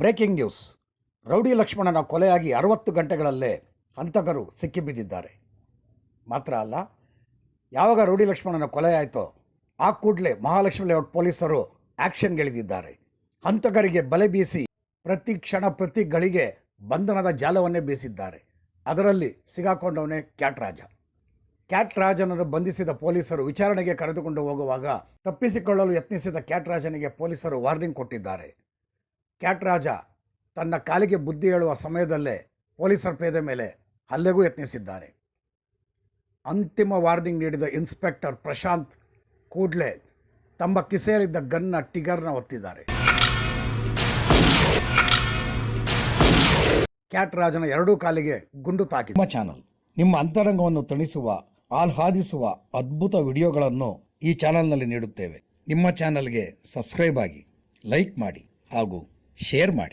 Breaking news. Rowdy ಲಕ್ಷ್ಮಣನ ಕೊಲೆಯಾಗಿ ಅರವತ್ತು ಗಂಟೆಗಳಲ್ಲೇ ಹಂತಕರು ಸಿಕ್ಕಿಬಿದ್ದಿದ್ದಾರೆ ಮಾತ್ರ ಅಲ್ಲ, ಯಾವಾಗ ರೌಡಿ ಲಕ್ಷ್ಮಣನ ಕೊಲೆ ಆಯಿತೋ, ಆ ಕೂಡಲೇ ಮಹಾಲಕ್ಷ್ಮಿ ಲೇಔಟ್ ಪೊಲೀಸರು ಆ್ಯಕ್ಷನ್ಗಿಳಿದಿದ್ದಾರೆ ಹಂತಕರಿಗೆ ಬಲೆ ಬೀಸಿ ಪ್ರತಿ ಕ್ಷಣ ಪ್ರತಿ ಗಳಿಗೆ ಬಂಧನದ ಜಾಲವನ್ನೇ ಬೀಸಿದ್ದಾರೆ. ಅದರಲ್ಲಿ ಸಿಗಾಕೊಂಡವನೇ ಕ್ಯಾಟ್ ರಾಜ ಕ್ಯಾಟ್ ರಾಜನನ್ನು ಬಂಧಿಸಿದ ಪೊಲೀಸರು ವಿಚಾರಣೆಗೆ ಕರೆದುಕೊಂಡು ಹೋಗುವಾಗ ತಪ್ಪಿಸಿಕೊಳ್ಳಲು ಯತ್ನಿಸಿದ ಕ್ಯಾಟ್ ರಾಜನಿಗೆ ಪೊಲೀಸರು ವಾರ್ನಿಂಗ್ ಕೊಟ್ಟಿದ್ದಾರೆ. ಕ್ಯಾಟ್ ರಾಜ ತನ್ನ ಕಾಲಿಗೆ ಬುದ್ಧಿ ಹೇಳುವ ಸಮಯದಲ್ಲೇ ಪೊಲೀಸರ ಪೇದೆ ಮೇಲೆ ಹಲ್ಲೆಗೂ ಯತ್ನಿಸಿದ್ದಾನೆ ಅಂತಿಮ ವಾರ್ನಿಂಗ್ ನೀಡಿದ ಇನ್ಸ್ಪೆಕ್ಟರ್ ಪ್ರಶಾಂತ್ ಕೂಡ್ಲೆ ತಮ್ಮ ಕಿಸೆಯಲ್ಲಿದ್ದ ಗನ್ನ ಟಿಗರ್ನ ಒತ್ತಿದ್ದಾರೆ. ಕ್ಯಾಟ್ ರಾಜನ ಎರಡೂ ಕಾಲಿಗೆ ಗುಂಡು ತಾಕಿ ನಿಮ್ಮ ಚಾನಲ್, ನಿಮ್ಮ ಅಂತರಂಗವನ್ನು ತಣಿಸುವ, ಆಹ್ಲಾದಿಸುವ ಅದ್ಭುತ ವಿಡಿಯೋಗಳನ್ನು ಈ ಚಾನಲ್ನಲ್ಲಿ ನೀಡುತ್ತೇವೆ. ನಿಮ್ಮ ಚಾನಲ್ಗೆ ಸಬ್ಸ್ಕ್ರೈಬ್ ಆಗಿ ಲೈಕ್ ಮಾಡಿ ಹಾಗೂ ಶೇರ್ ಮಾಡಿ.